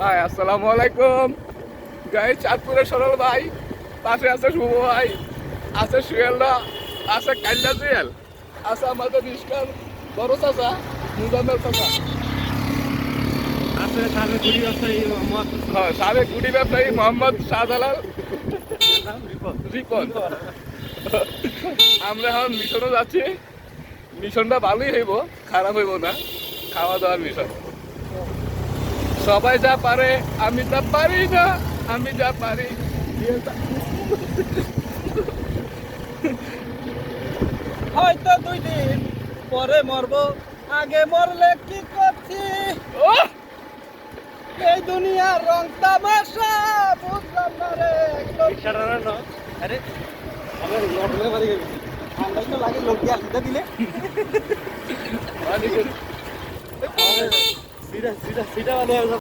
High আসসালামু আলাইকুম। গাই চাঁদপুরের সরল ভাই পাশে আছে শুভ ভাই আছে সুয়েলদা আছে কাইল্লা জুয়েল আছে আমাদের রিস্কার বড় চাচা মুজাম্মেল চাচা। আছে সামনে ঘুরি ব্যবসায়ী মোহাম্মদ। হ্যাঁ সাবেক গুডি ব্যবসায়ী মোহাম্মদ শাহজালাল। রিপন। রিপন। আমরা এখন মিশনও যাচ্ছি। মিশনটা ভালোই হইব খারাপ হইব না। খাওয়া দাওয়ার মিশন। সবাই যা পারে আমি তা পারি না আমি যা পারি। হয়তো দুই দিন পরে মরবো আগে মরলে কি করছি! এই দুনিয়ার রং তামাশা বুঝলাম না রে একদম। আরে আমার লটলে মারি গেছি আন্দাজ তো লাগে লোক দিয়া দিলে। সিধা সিধা সিধা মানে